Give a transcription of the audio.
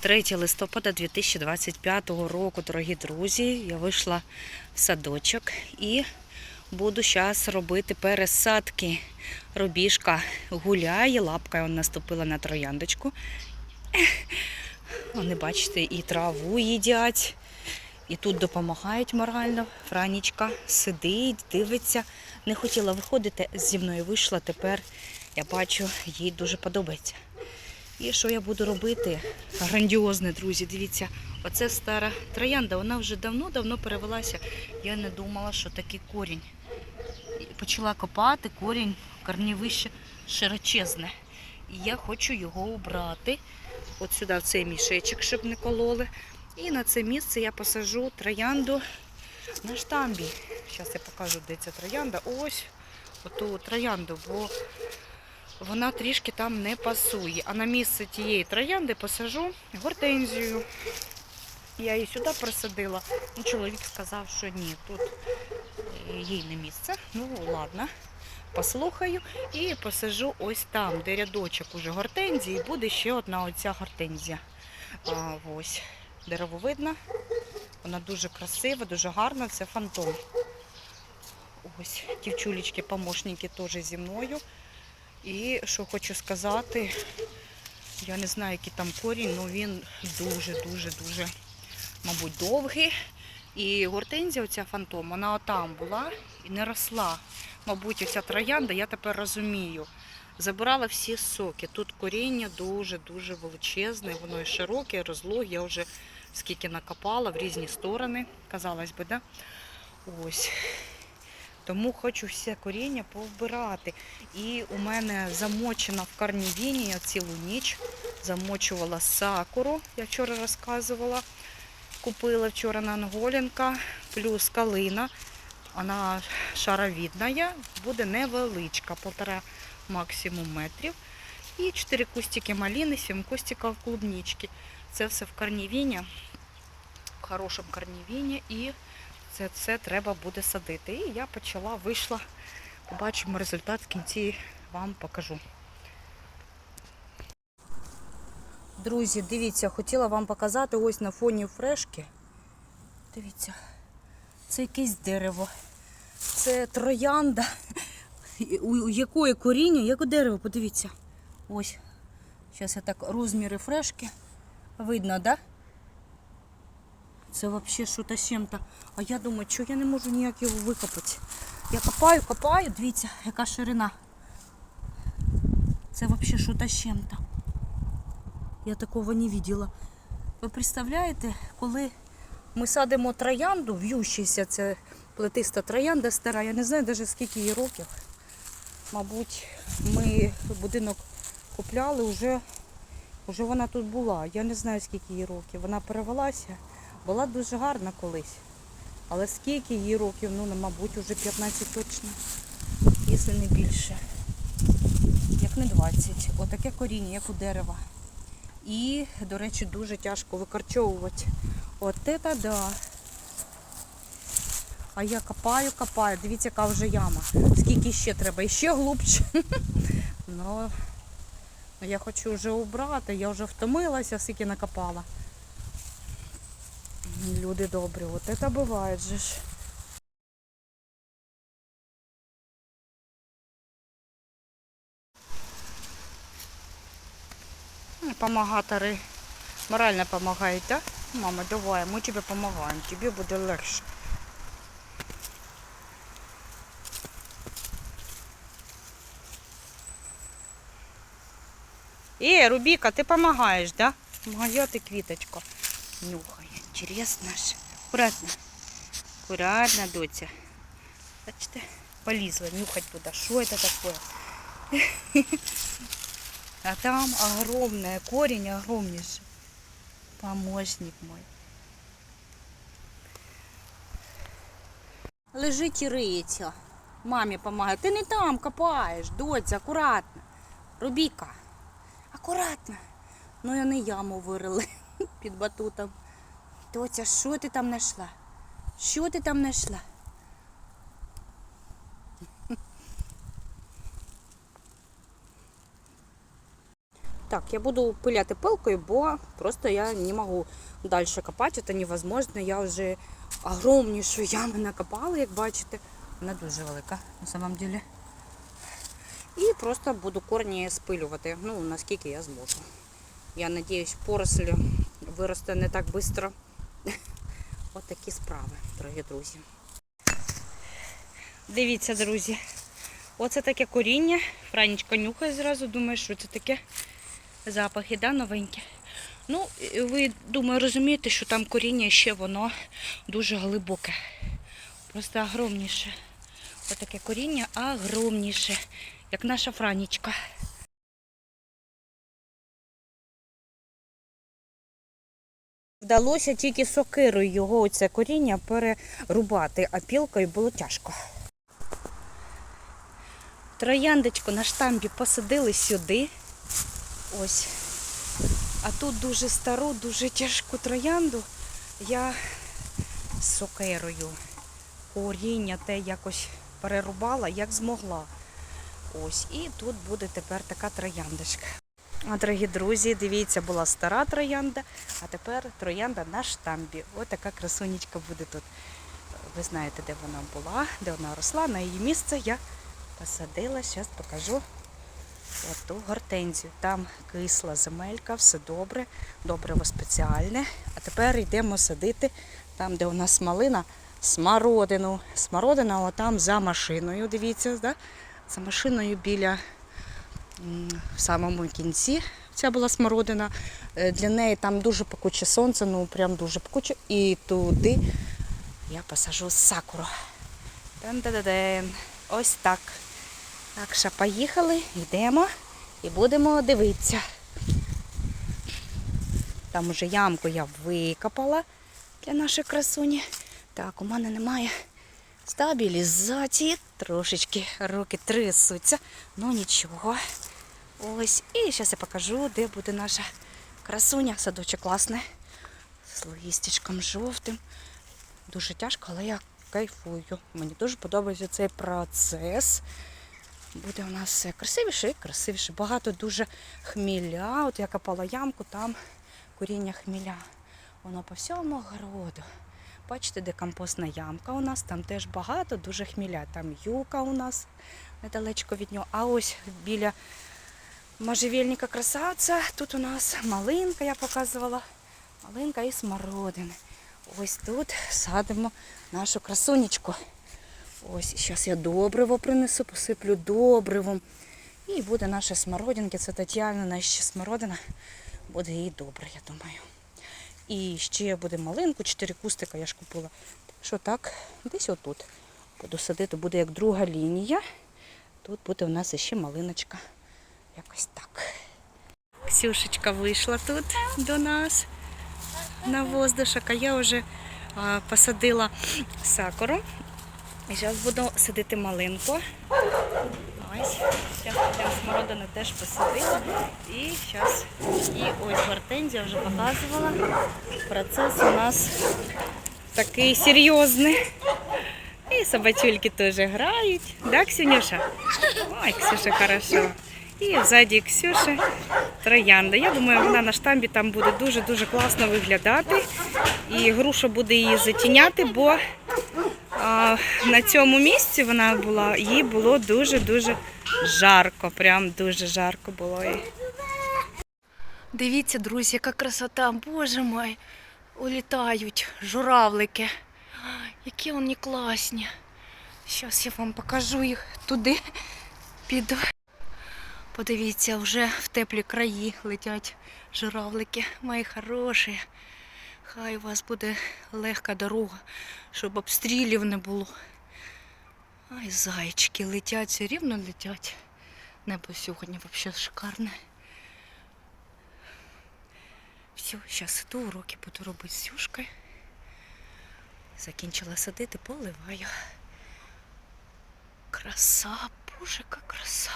3 листопада 2025 року, дорогі друзі. Я вийшла в садочок і буду зараз робити пересадки. Робіжка гуляє, лапка наступила на трояндочку. Вони, бачите, і траву їдять, і тут допомагають морально. Франічка сидить, дивиться. Не хотіла виходити, зі мною вийшла. Тепер я бачу, їй дуже подобається. І що я буду робити? Грандіозне, друзі. Дивіться, оце стара троянда. Вона вже давно-давно перевелася. Я не думала, що такий корінь. Почала копати, корінь, корнівище широчезне. І я хочу його убрати. От сюди, в цей мішечок, щоб не кололи. І на це місце я посажу троянду на штамбі. Зараз я покажу, де ця троянда. Ось оту троянду, бо вона трішки там не пасує. А на місце тієї троянди посажу гортензію. Я її сюди присадила. Ну, чоловік сказав, що ні, тут е, їй не місце. Ну, ладно, послухаю і посажу ось там, де рядочок уже гортензії, буде ще одна оця гортензія. А, ось, дерево видно. Вона дуже красива, дуже гарна, це фантом. Ось, дівчулечки, помощники теж зі мною. І що хочу сказати, я не знаю, який там корінь, але він дуже-дуже-дуже, мабуть, довгий. І гортензія, оця фантом, вона отам була і не росла. Мабуть, оця троянда, я тепер розумію. Забирала всі соки. Тут коріння дуже-дуже величезне, воно і широке, розлоге. Я вже скільки накопала в різні сторони, казалось би, да? Ось. Тому хочу все коріння повбирати. І у мене замочена в карнівіні, я цілу ніч замочувала сакуру, я вчора розказувала. Купила вчора на Анголінка, плюс калина. Вона шаровідна, буде невеличка, полтора максимум метрів. І чотири кустики малини, сім кустиків клубнички. Це все в карнівіні, в хорошому карнівіні. І це, це треба буде садити. І я почала, вийшла, побачимо результат в кінці вам покажу. Друзі, дивіться, хотіла вам показати ось на фоні фрешки. Дивіться, це якесь дерево. Це троянда, у якої коріння, як у дерева, подивіться. Ось. Зараз я так розміри фрешки. Видно, да? Це взагалі що то з чим-то. А я думаю, що я не можу ніяк його викопати. Я копаю, копаю, дивіться, яка ширина. Це взагалі що то з чим-то. Я такого не бачила. Ви представляєте, коли ми садимо троянду, в'ющийся, це плетиста троянда стара, я не знаю навіть скільки їй років. Мабуть, ми будинок купляли, вже, вже вона тут була. Я не знаю, скільки їй років. Вона перевелася, була дуже гарна колись. Але скільки їй років, ну, мабуть, вже 15 точно, якщо не більше. Як не 20. Отаке коріння, як у дерева. І, до речі, дуже тяжко викорчовувати. От це да. А я копаю, копаю. Дивіться, яка вже яма. Скільки ще треба? І ще глибше. Ну, я хочу вже убрати, я вже втомилася, скільки накопала. Люди добрі, от це буває же ж. Помогатори морально допомагають, так? Мама, давай, ми тобі допомагаємо, тобі буде легше. Е, Рубіка, ти допомагаєш, да? Моя ти квіточка. Нюхає. Інтересно ж. Аккуратно. Аккуратно, доця. Бачите, полізла, нюхать буде. Що це таке? А там огромное, корень огромнейший. Помощник мой. Лежить і риється. Мамі допомагає. Ти не там копаєш, доця, акуратно. Рубіка. Акуратно. Ну і не яму вирили під батутом. Доця, що ти там знайшла? Що ти там знайшла? Так, я буду пиляти пилкою, бо просто я не можу далі копати, це невозможно. Я вже огромнішу яму накопала, як бачите. Вона дуже велика на самом деле. І просто буду корні спилювати, ну, наскільки я зможу. Я надіюсь, поросль виросте не так швидко. От справи, дорогі друзі. Дивіться, друзі. Оце таке коріння. Франічка нюхає зразу, думає, що це таке запахи, да, новенькі. Ну, ви, думаю, розумієте, що там коріння ще воно дуже глибоке. Просто огромніше. Отаке коріння огромніше, як наша Франічка. Вдалося тільки сокирою його оце коріння перерубати, а пілкою було тяжко. Трояндочку на штамбі посадили сюди. Ось. А тут дуже стару, дуже тяжку троянду я з сокирою. Коріння те якось перерубала, як змогла. Ось. І тут буде тепер така трояндочка. Дорогі друзі, дивіться, була стара троянда, а тепер троянда на штамбі. Ось така красунечка буде тут. Ви знаєте, де вона була, де вона росла. На її місце я посадила. Зараз покажу оту гортензію. Там кисла земелька, все добре, добриво спеціальне. А тепер йдемо садити там, де у нас малина, смородину. Смородина отам за машиною, дивіться, да? за машиною біля в самому кінці. Ця була смородина. Е, Для неї там дуже пекуче сонце, ну прям дуже пекуче. І туди я посажу сакуру. Тан-да-да-ден. Ось так. Так що поїхали, йдемо і будемо дивитися. Там уже ямку я викопала для нашої красуні. Так, у мене немає стабілізації. Трошечки руки трясуться, ну нічого. Ось. І зараз я покажу, де буде наша красуня. Садочок класний. З листячком жовтим. Дуже тяжко, але я кайфую. Мені дуже подобається цей процес. Буде у нас все красивіше і красивіше. Багато дуже хміля. От я копала ямку, там коріння хміля. Воно по всьому городу. Бачите, де компостна ямка у нас, там теж багато, дуже хміля. Там юка у нас недалечко від нього. А ось біля можжевельника красавця, тут у нас малинка, я показувала. Малинка і смородини. Ось тут садимо нашу красунечку. Ось, зараз я добриво принесу, посиплю добривом. І буде наша смородинка, це Тетяна, наша смородина. Буде їй добре, я думаю. І ще буде малинку, чотири кустика я ж купила. Так що так, десь отут. Буду садити, буде як друга лінія. Тут буде у нас ще малиночка. Якось так. Ксюшечка вийшла тут до нас на воздушок, а я вже посадила сакуру. І зараз буду садити малинку. Ось, смородину теж посадила. І зараз і ось гортензія вже показувала. Процес у нас такий серйозний. І собачульки теж грають. Да, Ксюнюша? Ой, Ксюша, хорошо. І ззаді Ксюші троянда. Я думаю, вона на штамбі там буде дуже-дуже класно виглядати. І груша буде її затіняти, бо а, на цьому місці вона була, їй було дуже-дуже жарко. Прям дуже жарко було їй. Дивіться, друзі, яка красота, боже мой, улітають журавлики. Які вони класні. Зараз я вам покажу їх туди піду. Подивіться, вже в теплі краї летять журавлики, мої хороші. Хай у вас буде легка дорога, щоб обстрілів не було. Ай, зайчики летять, все рівно летять. Небо сьогодні взагалі шикарне. Все, зараз іду, уроки буду робити з Сюшкою. Закінчила садити, поливаю. Краса, боже, яка краса.